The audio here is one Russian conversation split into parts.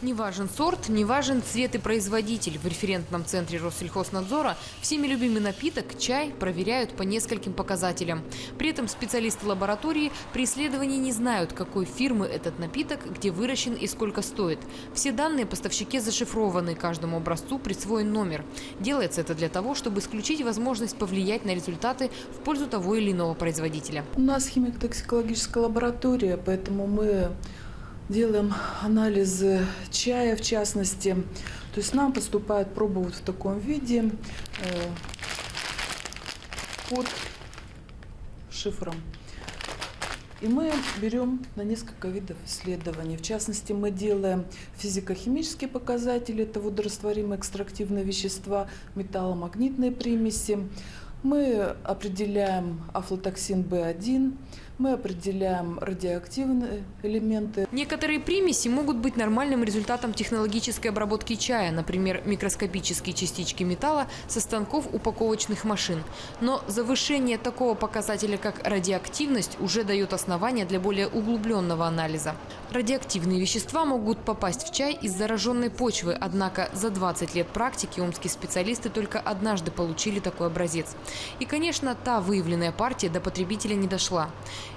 Не важен сорт, не важен цвет и производитель. В референтном центре Россельхознадзора всеми любимый напиток – чай – проверяют по нескольким показателям. При этом специалисты лаборатории при исследовании не знают, какой фирмы этот напиток, где выращен и сколько стоит. Все данные поставщике зашифрованы, каждому образцу присвоен номер. Делается это для того, чтобы исключить возможность повлиять на результаты в пользу того или иного производителя. У нас химико-токсикологическая лаборатория, поэтому мы делаем анализы чая, в частности. То есть нам поступает проба вот в таком виде э, под шифром. И мы берем на несколько видов исследований. В частности, мы делаем физико-химические показатели, это водорастворимые экстрактивные вещества, металломагнитные примеси. Мы определяем афлотоксин В1, мы определяем радиоактивные элементы. Некоторые примеси могут быть нормальным результатом технологической обработки чая, например, микроскопические частички металла со станков упаковочных машин. Но завышение такого показателя, как радиоактивность, уже дает основания для более углубленного анализа. Радиоактивные вещества могут попасть в чай из зараженной почвы, однако за 20 лет практики омские специалисты только однажды получили такой образец. И, конечно, та выявленная партия до потребителя не дошла.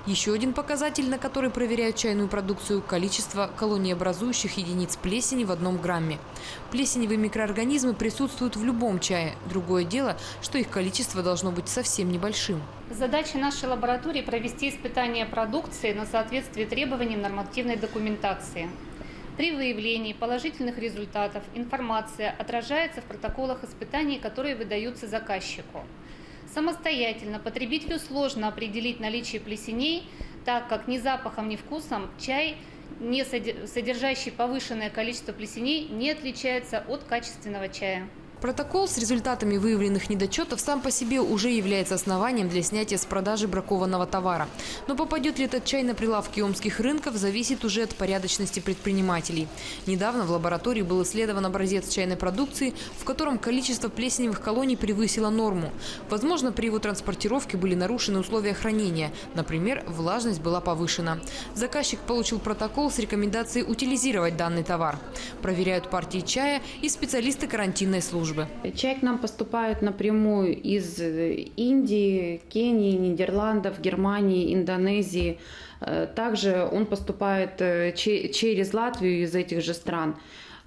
Еще один показатель, на который проверяют чайную продукцию – количество колониеобразующих единиц плесени в одном грамме. Плесеневые микроорганизмы присутствуют в любом чае. Другое дело, что их количество должно быть совсем небольшим. Задача нашей лаборатории – провести испытания продукции на соответствие требованиям нормативной документации. При выявлении положительных результатов информация отражается в протоколах испытаний, которые выдаются заказчику. Самостоятельно потребителю сложно определить наличие плесеней, так как ни запахом, ни вкусом чай, не содержащий повышенное количество плесеней, не отличается от качественного чая. Протокол с результатами выявленных недочетов сам по себе уже является основанием для снятия с продажи бракованного товара. Но попадет ли этот чай на прилавки омских рынков, зависит уже от порядочности предпринимателей. Недавно в лаборатории был исследован образец чайной продукции, в котором количество плесневых колоний превысило норму. Возможно, при его транспортировке были нарушены условия хранения. Например, влажность была повышена. Заказчик получил протокол с рекомендацией утилизировать данный товар. Проверяют партии чая и специалисты карантинной службы службы? Чай к нам поступает напрямую из Индии, Кении, Нидерландов, Германии, Индонезии. Э, также он поступает э, через Латвию из этих же стран.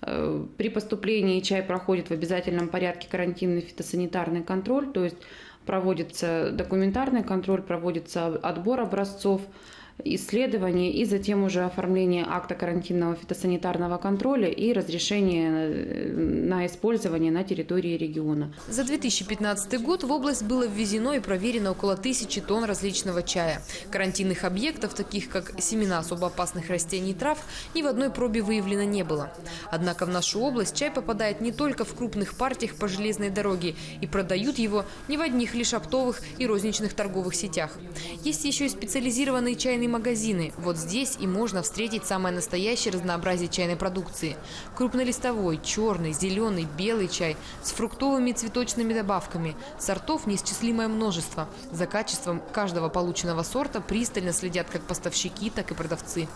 Э, при поступлении чай проходит в обязательном порядке карантинный фитосанитарный контроль, то есть проводится документарный контроль, проводится отбор образцов, исследование и затем уже оформление акта карантинного фитосанитарного контроля и разрешение э, на использование на территории региона. За 2015 год в область было ввезено и проверено около тысячи тонн различного чая. Карантинных объектов, таких как семена особо опасных растений и трав, ни в одной пробе выявлено не было. Однако в нашу область чай попадает не только в крупных партиях по железной дороге и продают его не в одних лишь оптовых и розничных торговых сетях. Есть еще и специализированные чайные чайные магазины. Вот здесь и можно встретить самое настоящее разнообразие чайной продукции. Крупнолистовой, черный, зеленый, белый чай с фруктовыми и цветочными добавками. Сортов неисчислимое множество. За качеством каждого полученного сорта пристально следят как поставщики, так и продавцы.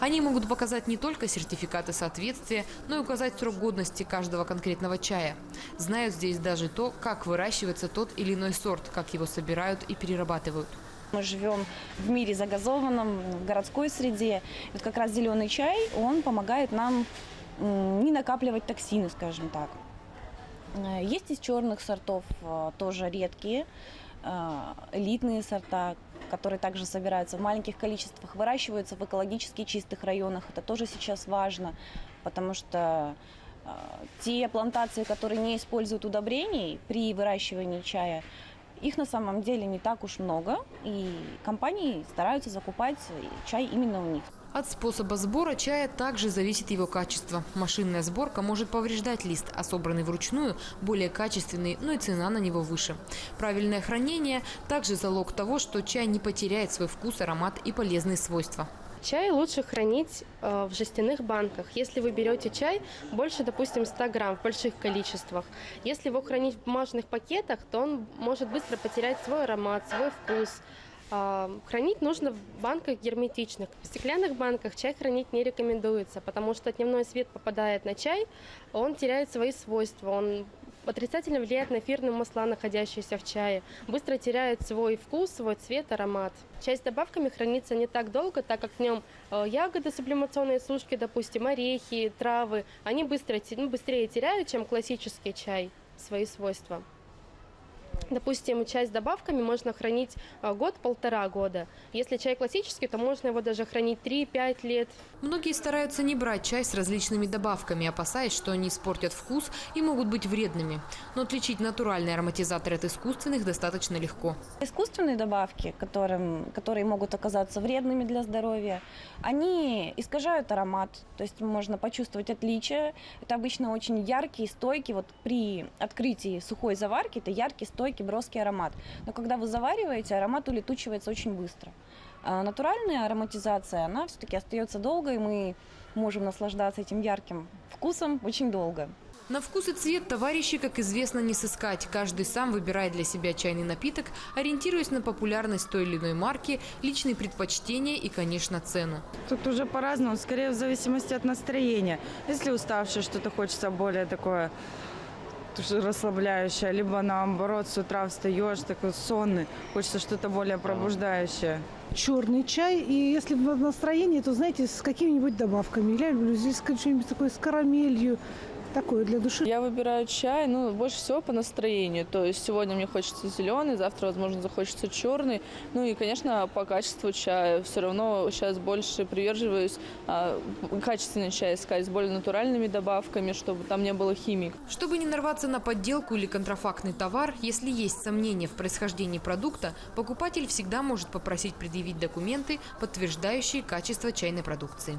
Они могут показать не только сертификаты соответствия, но и указать срок годности каждого конкретного чая. Знают здесь даже то, как выращивается тот или иной сорт, как его собирают и перерабатывают. Мы живем в мире загазованном, в городской среде. И вот как раз зеленый чай, он помогает нам не накапливать токсины, скажем так. Э, есть из черных сортов э, тоже редкие, э, элитные сорта, которые также собираются в маленьких количествах, выращиваются в экологически чистых районах. Это тоже сейчас важно, потому что те плантации, которые не используют удобрений при выращивании чая, их на самом деле не так уж много, и компании стараются закупать чай именно у них. От способа сбора чая также зависит его качество. Машинная сборка может повреждать лист, а собранный вручную более качественный, но и цена на него выше. Правильное хранение – также залог того, что чай не потеряет свой вкус, аромат и полезные свойства. Чай лучше хранить э, в жестяных банках. Если вы берете чай больше, допустим, 100 грамм в больших количествах, если его хранить в бумажных пакетах, то он может быстро потерять свой аромат, свой вкус. А, Хранить нужно в банках герметичных. В стеклянных банках чай хранить не рекомендуется, потому что дневной свет попадает на чай, он теряет свои свойства, он отрицательно влияет на эфирные масла, находящиеся в чае, быстро теряет свой вкус, свой цвет, аромат. Чай с добавками хранится не так долго, так как в нем э, ягоды сублимационные сушки, допустим, орехи, травы, они быстро, ну, быстрее теряют, чем классический чай, свои свойства. Допустим, чай с добавками можно хранить э, год-полтора года. Если чай классический, то можно его даже хранить 3-5 лет. Многие стараются не брать чай с различными добавками, опасаясь, что они испортят вкус и могут быть вредными. Но отличить натуральный ароматизатор от искусственных достаточно легко. Искусственные добавки, которым, которые могут оказаться вредными для здоровья, они искажают аромат, то есть можно почувствовать отличие. Это обычно очень яркий, стойкий, вот при открытии сухой заварки это яркий, стойкий, броский аромат. Но когда вы завариваете, аромат улетучивается очень быстро. А натуральная ароматизация, она все-таки остается долго, и мы можем наслаждаться этим ярким вкусом очень долго. На вкус и цвет товарищи, как известно, не сыскать. Каждый сам выбирает для себя чайный напиток, ориентируясь на популярность той или иной марки, личные предпочтения и, конечно, цену. Тут уже по-разному, скорее в зависимости от настроения. Если уставший, что-то хочется более такое тоже расслабляющее, либо наоборот с утра встаешь такой сонный, хочется что-то более пробуждающее. черный чай. И если в настроении, то, знаете, с какими-нибудь добавками. Я люблю здесь что-нибудь такое с карамелью. Такое для души. Я выбираю чай, ну, больше всего по настроению. То есть сегодня мне хочется зеленый, завтра, возможно, захочется черный. Ну и, конечно, по качеству чая. Все равно сейчас больше приверживаюсь а, качественный чай искать с более натуральными добавками, чтобы там не было химии. Чтобы не нарваться на подделку или контрафактный товар, если есть сомнения в происхождении продукта, покупатель всегда может попросить предъявить документы, подтверждающие качество чайной продукции.